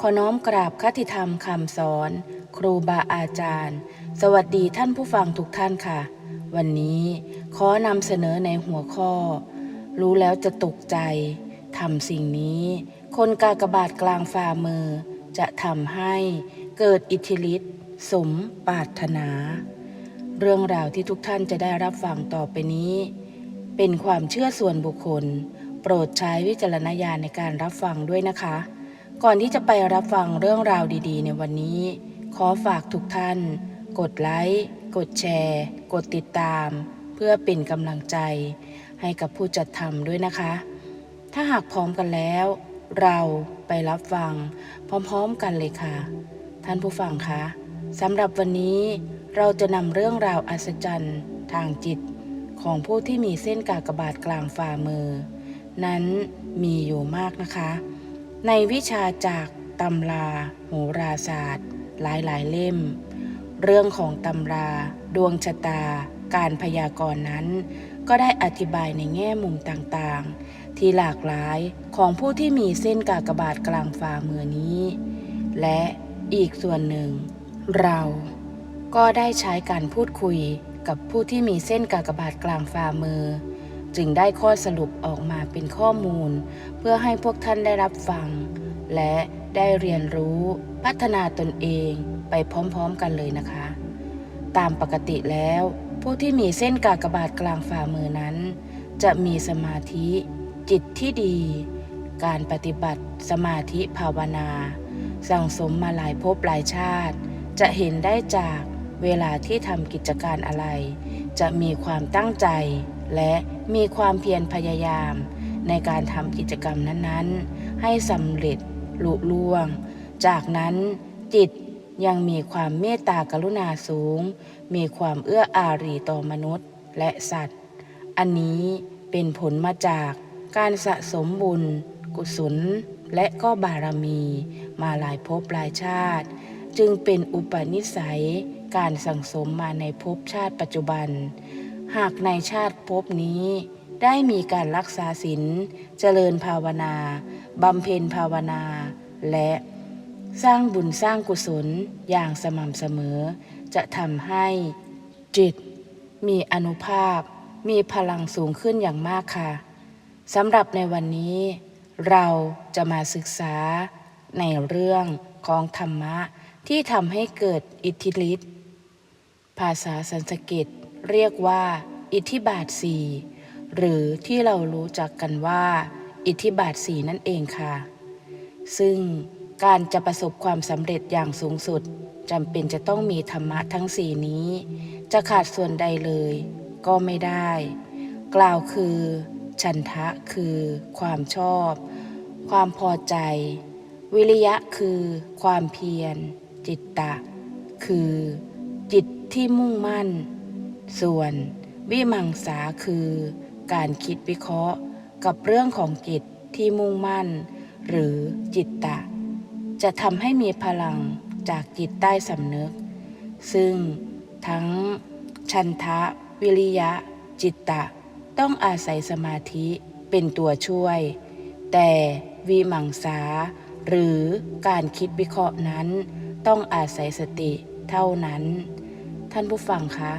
ขอน้อมกราบคติธรรมคำสอน ครูบาอาจารย์ สวัสดีท่านผู้ฟังทุกท่านค่ะ วันนี้ขอนำเสนอในหัวข้อ รู้แล้วจะตกใจทำสิ่งนี้ คนกากบาทกลางฝ่ามือ จะทำให้เกิดอิทธิฤทธิ์สมปาถนา เรื่องราวที่ทุกท่านจะได้รับฟังต่อไปนี้ เป็นความเชื่อส่วนบุคคล โปรดใช้วิจารณญาณในการรับฟังด้วยนะคะ ก่อนที่จะไปรับฟังเรื่องราวดีๆ ในวันนี้ ขอฝากทุกท่าน กดไลค์ กดแชร์ กดติดตาม เพื่อเป็นกำลังใจ ให้กับผู้จัดทำด้วยนะคะ ถ้าหากพร้อมกันแล้ว เราไปรับฟัง พร้อมๆกันเลยค่ะ ท่านผู้ฟังคะสำหรับวันนี้เราจะนำเรื่องราวอัศจรรย์ทางจิต ของผู้ที่มีเส้นกากบาทกลางฝ่ามือ นั้นมีอยู่มากนะคะ ในวิชาจากตำราโหราศาสตร์ หลายๆเล่ม เรื่องของตำรา ดวงชะตา การพยากรณ์นั้น ก็ได้อธิบายในแง่มุมต่างๆ ที่หลากหลายของผู้ที่มีเส้นกากบาทกลางฝ่ามือนี้ และอีกส่วนหนึ่ง เราก็ได้ใช้การพูดคุยกับผู้ที่มีเส้นกากบาทกลางฝ่ามือ จึงได้ข้อสรุปออกมาเป็นข้อมูล เพื่อให้พวกท่านได้รับฟัง และได้เรียนรู้พัฒนาตนเองไปพร้อมๆกันเลยนะคะ ตามปกติแล้ว ผู้ที่มีเส้นกากบาทกลางฝ่ามือนั้น จะมีสมาธิจิตที่ดี การปฏิบัติสมาธิภาวนา สั่งสมมาหลายภพหลายชาติ จะเห็นได้จากเวลาที่ทำกิจการอะไร จะมีความตั้งใจ และมีความเพียรพยายาม ในการทำกิจกรรมนั้นๆ ให้สำเร็จลุล่วง จากนั้นจิตยังมีความเมตตากรุณาสูง มีความเอื้ออารีต่อมนุษย์และสัตว์ อันนี้เป็นผลมาจากการสะสมบุญ กุศล และก็บารมีมาหลายภพหลายชาติ จึงเป็นอุปนิสัยการสั่งสมมาในภพชาติปัจจุบัน หากในชาติภพนี้ได้มีการรักษาศีลเจริญภาวนา บำเพ็ญภาวนา และสร้างบุญสร้างกุศลอย่างสม่ำเสมอ จะทำให้จิต มีอนุภาพ มีพลังสูงขึ้นอย่างมากค่ะสำหรับในวันนี้ เราจะมาศึกษาในเรื่องของธรรมะที่ทำให้เกิดอิทธิฤทธิ์ภาษาสันสกฤต เรียกว่า อิทธิบาทสี่หรือที่เรารู้จักกันว่า อิทธิบาทสี่นั่นเองค่ะ ซึ่งการจะประสบความสำเร็จอย่างสูงสุดจำเป็นจะต้องมีธรรมะทั้งสี่นี้ จะขาดส่วนใดเลย ก็ไม่ได้ กล่าวคือ ฉันทะคือ ความชอบ ความพอใจ วิริยะคือ ความเพียร จิตตะ คือ จิตที่มุ่งมั่น ส่วนวิมังสาคือ การคิดวิเคราะห์กับเรื่องของจิตที่มุ่งมั่น หรือจิตตะ จะทำให้มีพลังจากจิตใต้สำนึก ซึ่งทั้งชันทะ วิริยะ จิตตะ ต้องอาศัยสมาธิเป็นตัวช่วย แต่วิมังสา หรือการคิดวิเคราะห์นั้น ต้องอาศัยสติเท่านั้น ท่านผู้ฟังคะ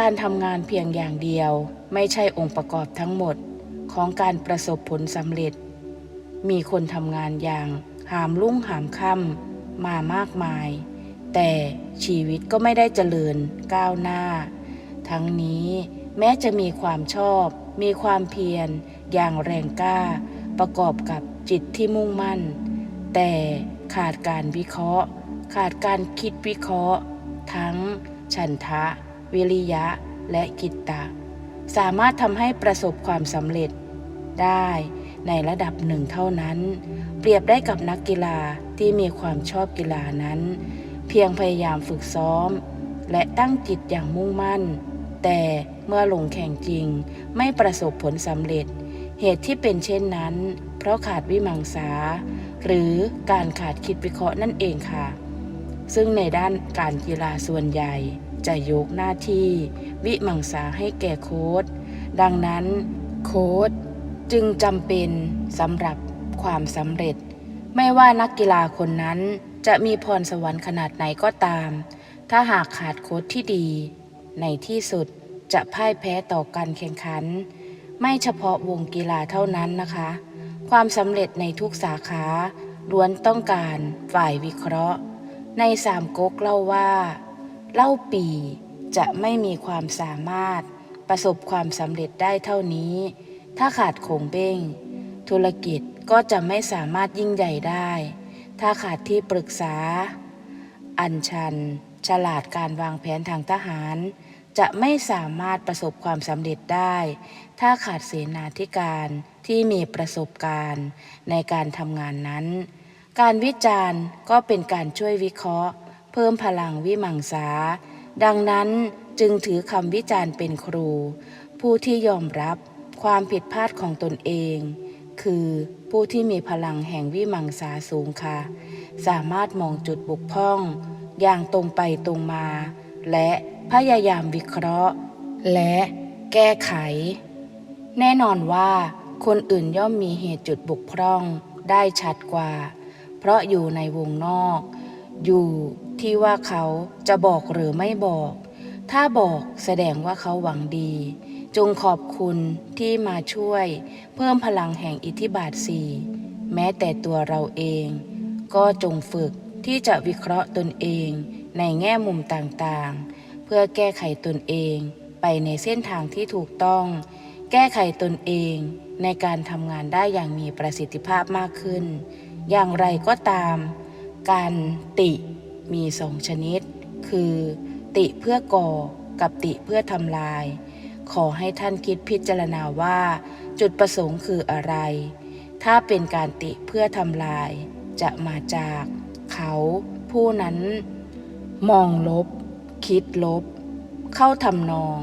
การทำงานเพียงอย่างเดียวไม่ใช่องค์ประกอบทั้งหมดของการประสบผลสำเร็จ มีคนทำงานอย่างหามลุ่งหามค่ำมามากมาย แต่ชีวิตก็ไม่ได้เจริญก้าวหน้า ทั้งนี้แม้จะมีความชอบ มีความเพียร อย่างแรงกล้า ประกอบกับจิตที่มุ่งมั่น แต่ขาดการวิเคราะห์ ขาดการคิดวิเคราะห์ ทั้งฉันทะ วิริยะ และกิตตะ สามารถทำให้ประสบความสำเร็จ ได้ในระดับหนึ่งเท่านั้น เปรียบได้กับนักกีฬาที่มีความชอบกีฬานั้น เพียงพยายามฝึกซ้อม และตั้งจิตอย่างมุ่งมั่น แต่เมื่อลงแข่งจริงไม่ประสบผลสำเร็จ เหตุที่เป็นเช่นนั้น เพราะขาดวิมังสา หรือการขาดคิดวิเคราะห์นั่นเองค่ะ ซึ่งในด้านการกีฬาส่วนใหญ่ จะยกหน้าที่ วิมังสาให้แก่โค้ด ดังนั้นโค้ดจึงจำเป็นสำหรับความสำเร็จ ไม่ว่านักกีฬาคนนั้นจะมีพรสวรรค์ขนาดไหนก็ตาม ถ้าหากขาดโค้ชที่ดี ในที่สุดจะพ่ายแพ้ต่อการแข่งขัน ไม่เฉพาะวงกีฬาเท่านั้นนะคะ ความสำเร็จในทุกสาขาล้วนต้องการฝ่ายวิเคราะห์ ในสามก๊กเล่าว่า เล่าปีจะไม่มีความสามารถประสบความสำเร็จได้เท่านี้ ถ้าขาดโขงเบ้ง ธุรกิจก็จะไม่สามารถยิ่งใหญ่ได้ ถ้าขาดที่ปรึกษา อัญชัน ฉลาดการวางแผนทางทหาร จะไม่สามารถประสบความสำเร็จได้ ถ้าขาดเสนาธิการที่มีประสบการณ์ในการทำงานนั้น การวิจารณ์ก็เป็นการช่วยวิเคราะห์ เพิ่มพลังวิมังสา ดังนั้นจึงถือคำวิจารณ์เป็นครู ผู้ที่ยอมรับความผิดพลาดของตนเอง คือผู้ที่มีพลังแห่งวิมังสาสูงค่ะ สามารถมองจุดบกพร่อง อย่างตรงไปตรงมา และพยายามวิเคราะห์ และแก้ไข แน่นอนว่า คนอื่นย่อมมีเหตุจุดบกพร่องได้ชัดกว่า เพราะอยู่ในวงนอก อยู่ที่ว่าเขาจะบอกหรือไม่บอก ถ้าบอกแสดงว่าเขาหวังดี จงขอบคุณที่มาช่วย เพิ่มพลังแห่งอิทธิบาทสี่แม้แต่ตัวเราเอง ก็จงฝึกที่จะวิเคราะห์ตนเองในแง่มุมต่างๆ เพื่อแก้ไขตนเองไปในเส้นทางที่ถูกต้อง แก้ไขตนเองในการทำงานได้อย่างมีประสิทธิภาพมากขึ้น อย่างไรก็ตาม การติมีสองชนิด คือ ติเพื่อก่อกับติเพื่อทำลาย ขอให้ท่านคิดพิจารณาว่า จุดประสงค์คืออะไร ถ้าเป็นการติเพื่อทำลาย จะมาจากเขาผู้นั้น มองลบ คิดลบ เข้าทำนอง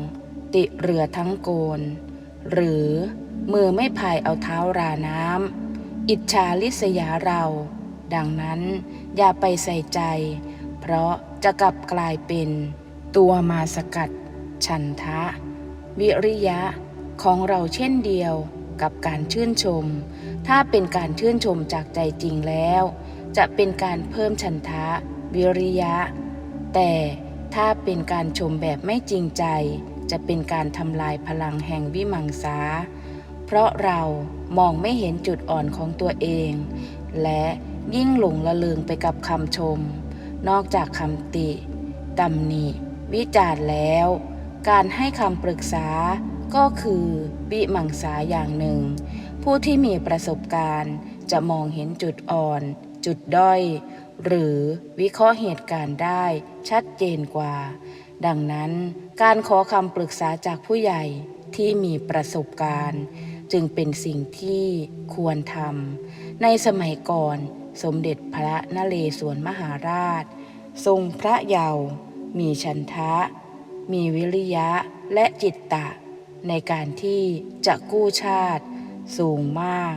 ติเรือทั้งโกน หรือมือไม่พายเอาเท้าราน้ำอิจฉาลิษยาเรา ดังนั้นอย่าไปใส่ใจ เพราะจะกลับกลายเป็น ตัวมาสกัดฉันทะ วิริยะของเราเช่นเดียวกับการชื่นชม ถ้าเป็นการชื่นชมจากใจจริงแล้ว จะเป็นการเพิ่มฉันทะ วิริยะ แต่ถ้าเป็นการชมแบบไม่จริงใจ จะเป็นการทำลายพลังแห่งวิมังสา เพราะเรามองไม่เห็นจุดอ่อนของตัวเอง และ ยิ่งหลงละเลงไปกับคำชม นอกจากคำติตำหนิวิจารณ์แล้ว การให้คำปรึกษาก็คือวิมังสาอย่างหนึ่ง ผู้ที่มีประสบการณ์จะมองเห็นจุดอ่อน จุดด้อย หรือวิเคราะห์เหตุการณ์ได้ชัดเจนกว่า ดังนั้นการขอคำปรึกษาจากผู้ใหญ่ที่มีประสบการณ์ จึงเป็นสิ่งที่ควรทำในสมัยก่อน สมเด็จพระนเรศวรมหาราช ทรงพระเยาว์มีชันทะ มีวิริยะและจิตตะ ในการที่จะกู้ชาติ สูงมาก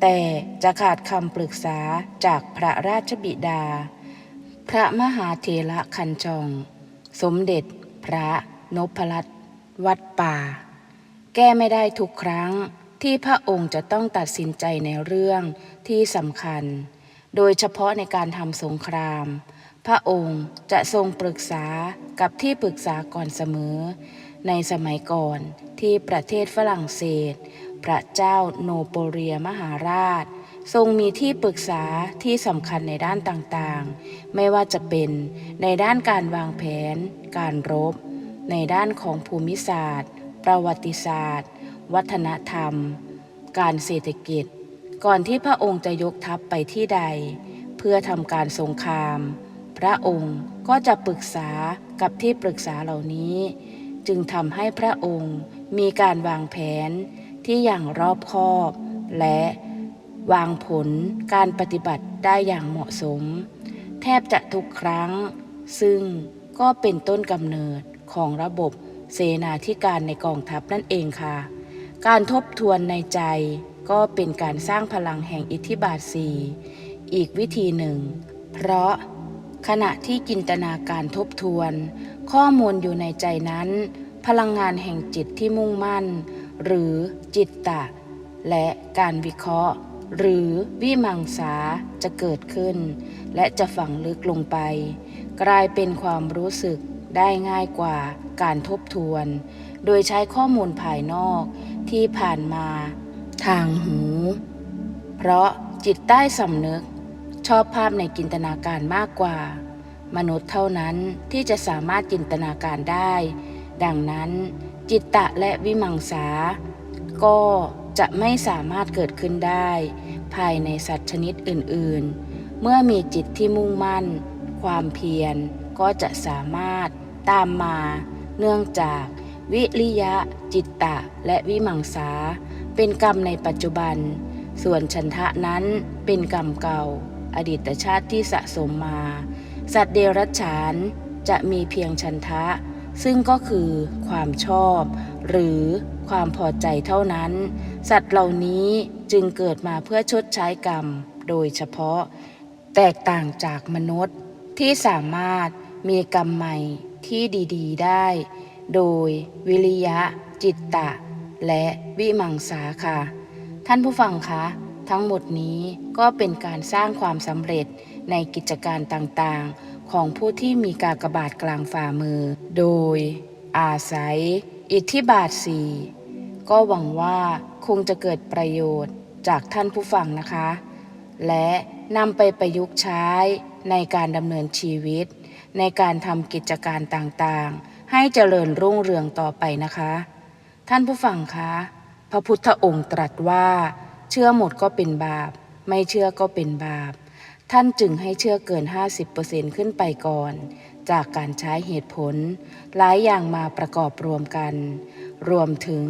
แต่จะขาดคำปรึกษาจากพระราชบิดา พระมหาเถระคันจอง สมเด็จพระนพรัตน์วัดป่า แก้ไม่ได้ทุกครั้งที่พระองค์จะต้องตัดสินใจในเรื่องที่สำคัญ โดยเฉพาะในการทำสงคราม พระองค์จะทรงปรึกษากับที่ปรึกษาก่อนเสมอ ในสมัยก่อนที่ประเทศฝรั่งเศส พระเจ้าโนโปเลียมหาราช ทรงมีที่ปรึกษาที่สำคัญในด้านต่างๆ ไม่ว่าจะเป็นในด้านการวางแผน การรบ ในด้านของภูมิศาสตร์ ประวัติศาสตร์ วัฒนธรรม การเศรษฐกิจ ก่อนที่พระองค์จะยกทัพไปที่ใด เพื่อทำการสงคราม พระองค์ก็จะปรึกษากับที่ปรึกษาเหล่านี้ จึงทำให้พระองค์มีการวางแผนที่อย่างรอบคอบ และวางผลการปฏิบัติได้อย่างเหมาะสม แทบจะทุกครั้ง ซึ่งก็เป็นต้นกำเนิดของระบบเสนาธิการในกองทัพนั่นเองค่ะ การทบทวนในใจ ก็เป็นการสร้างพลังแห่งอิทธิบาทสี่อีกวิธีหนึ่ง เพราะขณะที่จินตนาการทบทวน ข้อมูลอยู่ในใจนั้น พลังงานแห่งจิตที่มุ่งมั่น หรือจิตตะ และการวิเคราะห์ หรือวิมังสาจะเกิดขึ้น และจะฝังลึกลงไป กลายเป็นความรู้สึกได้ง่ายกว่าการทบทวน โดยใช้ข้อมูลภายนอกที่ผ่านมา ทางหู เพราะจิตใต้สำนึก ชอบภาพในจินตนาการมากกว่า มนุษย์เท่านั้นที่จะสามารถจินตนาการได้ ดังนั้นจิตตะและวิมังสา ก็จะไม่สามารถเกิดขึ้นได้ ภายในสัตว์ชนิดอื่นๆ เมื่อมีจิตที่มุ่งมั่น ความเพียรก็จะสามารถตามมา เนื่องจากวิริยะ จิตตะ และวิมังสา เป็นกรรมในปัจจุบัน ส่วนฉันทะนั้นเป็นกรรมเก่า อดีตชาติที่สะสมมา สัตว์เดรัจฉานจะมีเพียงฉันทะ ซึ่งก็คือความชอบ หรือความพอใจเท่านั้น สัตว์เหล่านี้จึงเกิดมาเพื่อชดใช้กรรม โดยเฉพาะ แตกต่างจากมนุษย์ที่สามารถมีกรรมใหม่ที่ดี ๆ ได้ โดยวิริยะ จิตตะ และวิมังสาค่ะ ท่านผู้ฟังคะทั้งหมดนี้ก็เป็นการสร้างความสำเร็จในกิจการต่างๆ ของผู้ที่มีกากบาทกลางฝ่ามือ โดย อาศัย อิทธิบาทสีก็หวังว่าคงจะเกิดประโยชน์จากท่านผู้ฟังนะคะ และนำไปประยุกต์ใช้ในการดำเนินชีวิต ในการทำกิจการต่างๆ ให้เจริญรุ่งเรืองต่อไปนะคะ ท่านผู้ฟังคะ พระพุทธองค์ตรัสว่า เชื่อหมดก็เป็นบาป ไม่เชื่อก็เป็นบาป ท่านจึงให้เชื่อเกิน 50%ขึ้นไปก่อน จากการใช้เหตุผล หลายอย่างมาประกอบรวมกัน รวมถึง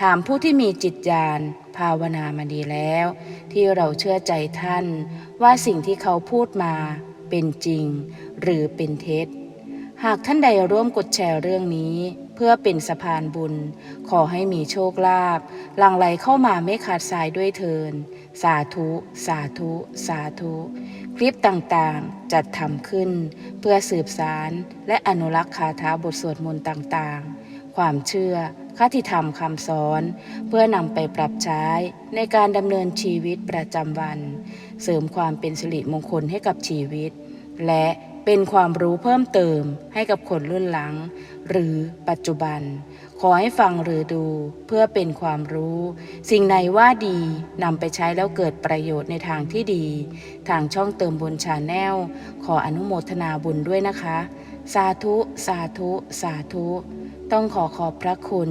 ถามผู้ที่มีจิตญาณภาวนามาดีแล้ว ที่เราเชื่อใจท่าน ว่าสิ่งที่เขาพูดมาเป็นจริง หรือเป็นเท็จ หากท่านใดร่วมกดแชร์เรื่องนี้ เพื่อเป็นสะพานบุญ ขอให้มีโชคลาภหลั่งไหลเข้ามาไม่ขาดสายด้วยเทิน สาธุ สาธุ สาธุ คลิปต่างๆ จัดทำขึ้น เพื่อสืบสารและอนุรักษ์คาถาบทสวดมนต์ต่างๆ ความเชื่อคติธรรมคำสอน เพื่อนำไปปรับใช้ในการดำเนินชีวิตประจำวัน เสริมความเป็นสิริมงคลให้กับชีวิต และ เป็นความรู้เพิ่มเติมให้กับคนรุ่นหลัง หรือปัจจุบัน ขอให้ฟังหรือดูเพื่อเป็นความรู้ สิ่งไหนว่าดีนำไปใช้แล้วเกิดประโยชน์ในทางที่ดี ทางช่องเติมบุญชาแนลขออนุโมทนาบุญด้วยนะคะ สาธุ สาธุ สาธุ ต้องขอขอบพระคุณ